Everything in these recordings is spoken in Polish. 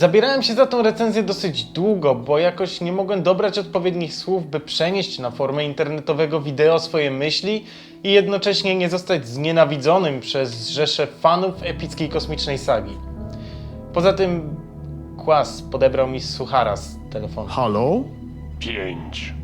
Zabierałem się za tą recenzję dosyć długo, bo jakoś nie mogłem dobrać odpowiednich słów, by przenieść na formę internetowego wideo swoje myśli i jednocześnie nie zostać znienawidzonym przez rzeszę fanów epickiej kosmicznej sagi. Poza tym Kłas podebrał mi suchara z telefonu. Halo? Pięć.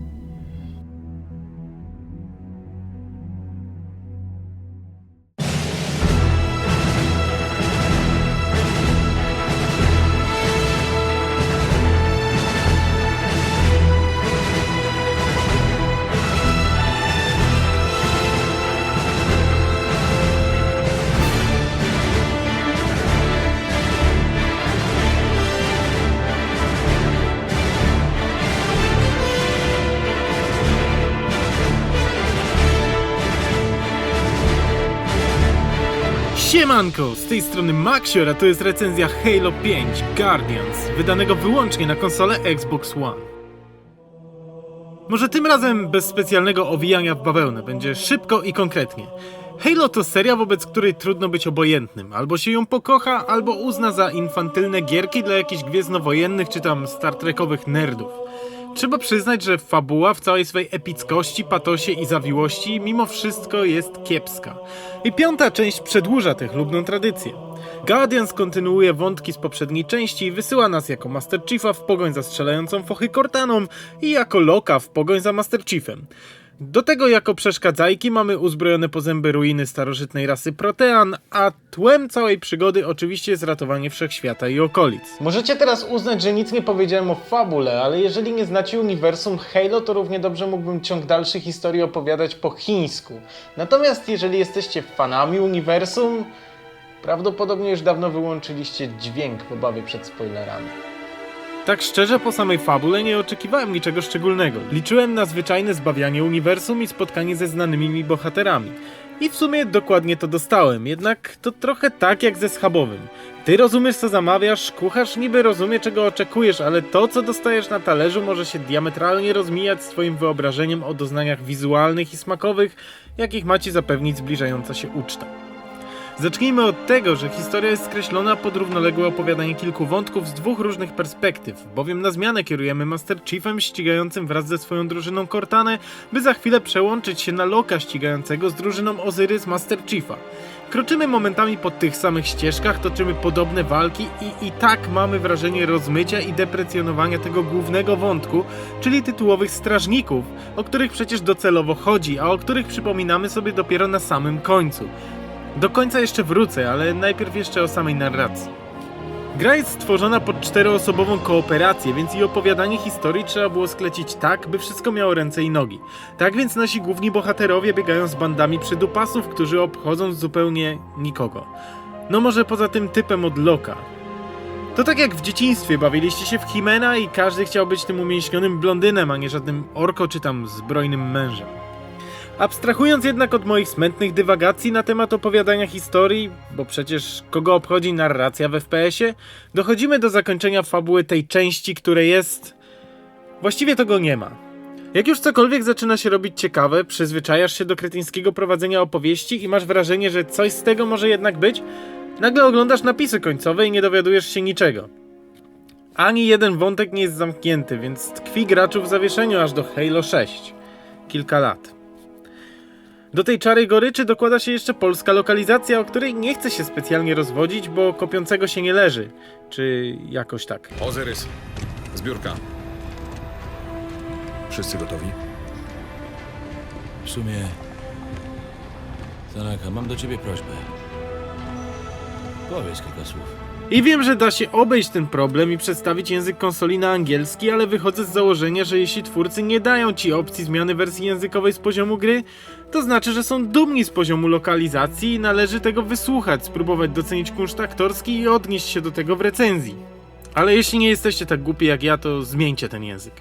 Siemanko, z tej strony Maxior, a to jest recenzja Halo 5 Guardians, wydanego wyłącznie na konsolę Xbox One. Może tym razem bez specjalnego owijania w bawełnę, będzie szybko i konkretnie. Halo to seria, wobec której trudno być obojętnym. Albo się ją pokocha, albo uzna za infantylne gierki dla jakichś gwiezdnowojennych czy tam Star Trekowych nerdów. Trzeba przyznać, że fabuła w całej swej epickości, patosie i zawiłości mimo wszystko jest kiepska. I piąta część przedłuża tę chlubną tradycję. Guardians kontynuuje wątki z poprzedniej części i wysyła nas jako Master Chiefa w pogoń za strzelającą fochy Cortaną i jako Loka w pogoń za Master Chiefem. Do tego jako przeszkadzajki mamy uzbrojone po zęby ruiny starożytnej rasy Protean, a tłem całej przygody oczywiście jest ratowanie wszechświata i okolic. Możecie teraz uznać, że nic nie powiedziałem o fabule, ale jeżeli nie znacie uniwersum Halo, to równie dobrze mógłbym ciąg dalszy historii opowiadać po chińsku. Natomiast jeżeli jesteście fanami uniwersum, prawdopodobnie już dawno wyłączyliście dźwięk w obawie przed spoilerami. Tak szczerze, po samej fabule nie oczekiwałem niczego szczególnego. Liczyłem na zwyczajne zbawianie uniwersum i spotkanie ze znanymi mi bohaterami. I w sumie dokładnie to dostałem, jednak to trochę tak jak ze schabowym. Ty rozumiesz co zamawiasz, kucharz niby rozumie czego oczekujesz, ale to co dostajesz na talerzu może się diametralnie rozmijać z twoim wyobrażeniem o doznaniach wizualnych i smakowych, jakich ma ci zapewnić zbliżająca się uczta. Zacznijmy od tego, że historia jest skreślona pod równoległe opowiadanie kilku wątków z dwóch różnych perspektyw, bowiem na zmianę kierujemy Master Chiefem ścigającym wraz ze swoją drużyną Cortanę, by za chwilę przełączyć się na Loka ścigającego z drużyną Ozyrys Master Chiefa. Kroczymy momentami po tych samych ścieżkach, toczymy podobne walki i i tak mamy wrażenie rozmycia i deprecjonowania tego głównego wątku, czyli tytułowych strażników, o których przecież docelowo chodzi, a o których przypominamy sobie dopiero na samym końcu. Do końca jeszcze wrócę, ale najpierw jeszcze o samej narracji. Gra jest stworzona pod czteroosobową kooperację, więc i opowiadanie historii trzeba było sklecić tak, by wszystko miało ręce i nogi. Tak więc nasi główni bohaterowie biegają z bandami przydupasów, którzy obchodzą zupełnie nikogo. No może poza tym typem od Loka. To tak jak w dzieciństwie bawiliście się w Himena i każdy chciał być tym umięśnionym blondynem, a nie żadnym orko czy tam zbrojnym mężem. Abstrahując jednak od moich smętnych dywagacji na temat opowiadania historii, bo przecież kogo obchodzi narracja w FPS-ie, dochodzimy do zakończenia fabuły tej części, której jest. Właściwie to go nie ma. Jak już cokolwiek zaczyna się robić ciekawe, przyzwyczajasz się do kretyńskiego prowadzenia opowieści i masz wrażenie, że coś z tego może jednak być, nagle oglądasz napisy końcowe i nie dowiadujesz się niczego. Ani jeden wątek nie jest zamknięty, więc tkwi graczu w zawieszeniu aż do Halo 6. Kilka lat. Do tej czary goryczy dokłada się jeszcze polska lokalizacja, o której nie chcę się specjalnie rozwodzić, bo kopiącego się nie leży. Czy jakoś tak. Ozyrys, zbiórka. Wszyscy gotowi? W sumie... Tanaka, mam do ciebie prośbę. Powiedz kilka słów. I wiem, że da się obejść ten problem i przedstawić język konsoli na angielski, ale wychodzę z założenia, że jeśli twórcy nie dają ci opcji zmiany wersji językowej z poziomu gry, to znaczy, że są dumni z poziomu lokalizacji i należy tego wysłuchać, spróbować docenić kunszt aktorski i odnieść się do tego w recenzji. Ale jeśli nie jesteście tak głupi jak ja, to zmieńcie ten język.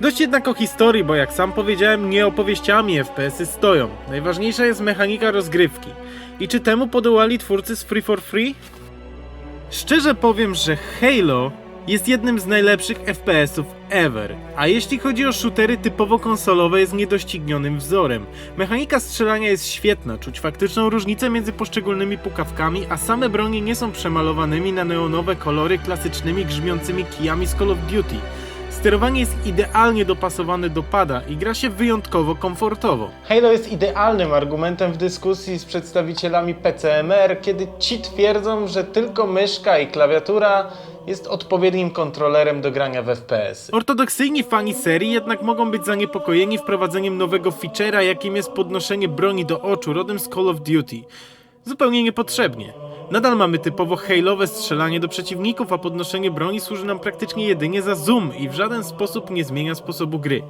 Dość jednak o historii, bo jak sam powiedziałem, nie opowieściami FPS-y stoją. Najważniejsza jest mechanika rozgrywki. I czy temu podołali twórcy z Free for Free? Szczerze powiem, że Halo jest jednym z najlepszych FPS-ów ever. A jeśli chodzi o shootery typowo konsolowe, jest niedoścignionym wzorem. Mechanika strzelania jest świetna, czuć faktyczną różnicę między poszczególnymi pukawkami, a same broni nie są przemalowanymi na neonowe kolory klasycznymi grzmiącymi kijami z Call of Duty. Sterowanie jest idealnie dopasowane do pada i gra się wyjątkowo komfortowo. Halo jest idealnym argumentem w dyskusji z przedstawicielami PCMR, kiedy ci twierdzą, że tylko myszka i klawiatura jest odpowiednim kontrolerem do grania w FPS. Ortodoksyjni fani serii jednak mogą być zaniepokojeni wprowadzeniem nowego feature'a, jakim jest podnoszenie broni do oczu rodem z Call of Duty. Zupełnie niepotrzebnie. Nadal mamy typowo halowe strzelanie do przeciwników, a podnoszenie broni służy nam praktycznie jedynie za zoom i w żaden sposób nie zmienia sposobu gry.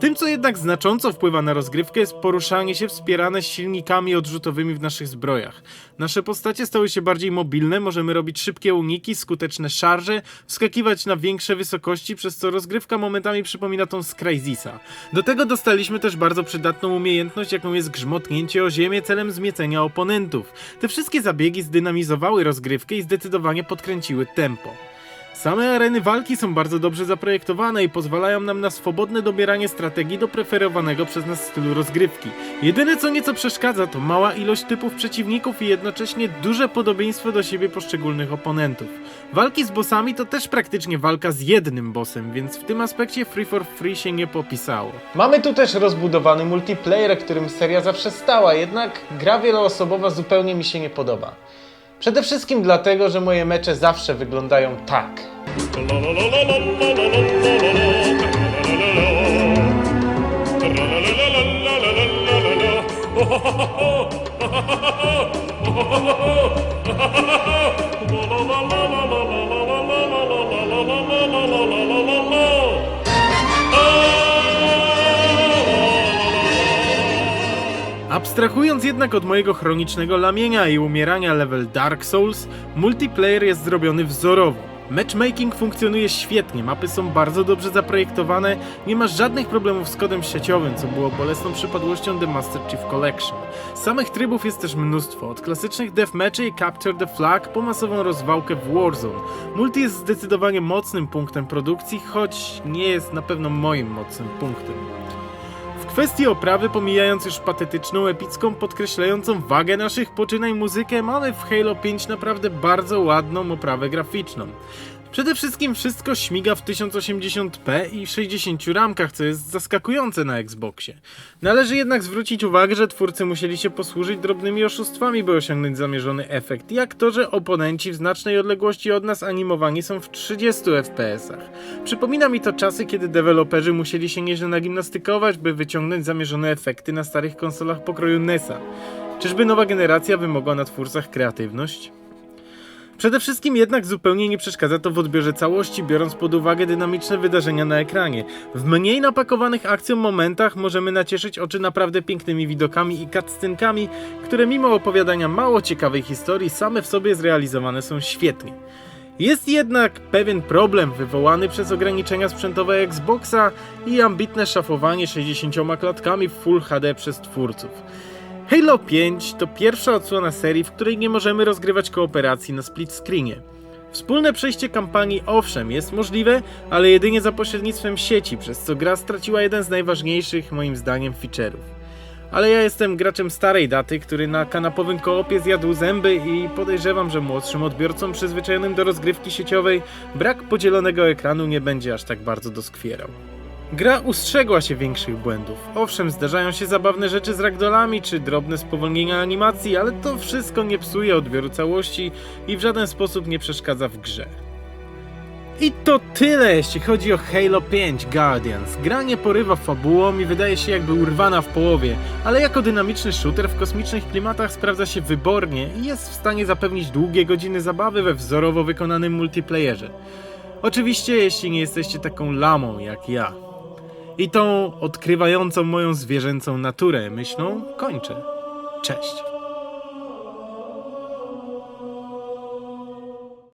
Tym, co jednak znacząco wpływa na rozgrywkę, jest poruszanie się wspierane silnikami odrzutowymi w naszych zbrojach. Nasze postacie stały się bardziej mobilne, możemy robić szybkie uniki, skuteczne szarże, wskakiwać na większe wysokości, przez co rozgrywka momentami przypomina tą z Crysisa. Do tego dostaliśmy też bardzo przydatną umiejętność, jaką jest grzmotnięcie o ziemię celem zmiecenia oponentów. Te wszystkie zabiegi zdynamizowały rozgrywkę i zdecydowanie podkręciły tempo. Same areny walki są bardzo dobrze zaprojektowane i pozwalają nam na swobodne dobieranie strategii do preferowanego przez nas stylu rozgrywki. Jedyne co nieco przeszkadza to mała ilość typów przeciwników i jednocześnie duże podobieństwo do siebie poszczególnych oponentów. Walki z bossami to też praktycznie walka z jednym bossem, więc w tym aspekcie Free for Free się nie popisało. Mamy tu też rozbudowany multiplayer, którym seria zawsze stała, jednak gra wieloosobowa zupełnie mi się nie podoba. Przede wszystkim dlatego, że moje mecze zawsze wyglądają tak. Abstrahując jednak od mojego chronicznego lamienia i umierania level Dark Souls, multiplayer jest zrobiony wzorowo. Matchmaking funkcjonuje świetnie, mapy są bardzo dobrze zaprojektowane, nie masz żadnych problemów z kodem sieciowym, co było bolesną przypadłością The Master Chief Collection. Samych trybów jest też mnóstwo, od klasycznych deathmatchy i Capture the Flag po masową rozwałkę w Warzone. Multi jest zdecydowanie mocnym punktem produkcji, choć nie jest na pewno moim mocnym punktem. Kwestii oprawy, pomijając już patetyczną, epicką, podkreślającą wagę naszych poczynań muzykę, mamy w Halo 5 naprawdę bardzo ładną oprawę graficzną. Przede wszystkim wszystko śmiga w 1080p i 60 ramkach, co jest zaskakujące na Xboxie. Należy jednak zwrócić uwagę, że twórcy musieli się posłużyć drobnymi oszustwami, by osiągnąć zamierzony efekt, jak to, że oponenci w znacznej odległości od nas animowani są w 30 fps-ach. Przypomina mi to czasy, kiedy deweloperzy musieli się nieźle nagimnastykować, by wyciągnąć zamierzone efekty na starych konsolach pokroju NES-a. Czyżby nowa generacja wymogła na twórcach kreatywność? Przede wszystkim jednak zupełnie nie przeszkadza to w odbiorze całości, biorąc pod uwagę dynamiczne wydarzenia na ekranie. W mniej napakowanych akcją momentach możemy nacieszyć oczy naprawdę pięknymi widokami i cutscenkami, które mimo opowiadania mało ciekawej historii same w sobie zrealizowane są świetnie. Jest jednak pewien problem wywołany przez ograniczenia sprzętowe Xboxa i ambitne szafowanie 60 klatkami w Full HD przez twórców. Halo 5 to pierwsza odsłona serii, w której nie możemy rozgrywać kooperacji na split screenie. Wspólne przejście kampanii owszem jest możliwe, ale jedynie za pośrednictwem sieci, przez co gra straciła jeden z najważniejszych moim zdaniem feature'ów. Ale ja jestem graczem starej daty, który na kanapowym koopie zjadł zęby i podejrzewam, że młodszym odbiorcom przyzwyczajonym do rozgrywki sieciowej brak podzielonego ekranu nie będzie aż tak bardzo doskwierał. Gra ustrzegła się większych błędów. Owszem, zdarzają się zabawne rzeczy z ragdolami czy drobne spowolnienia animacji, ale to wszystko nie psuje odbioru całości i w żaden sposób nie przeszkadza w grze. I to tyle, jeśli chodzi o Halo 5 Guardians. Gra nie porywa fabułą i wydaje się jakby urwana w połowie, ale jako dynamiczny shooter w kosmicznych klimatach sprawdza się wybornie i jest w stanie zapewnić długie godziny zabawy we wzorowo wykonanym multiplayerze. Oczywiście, jeśli nie jesteście taką lamą jak ja. I tą odkrywającą moją zwierzęcą naturę myślą kończę. Cześć.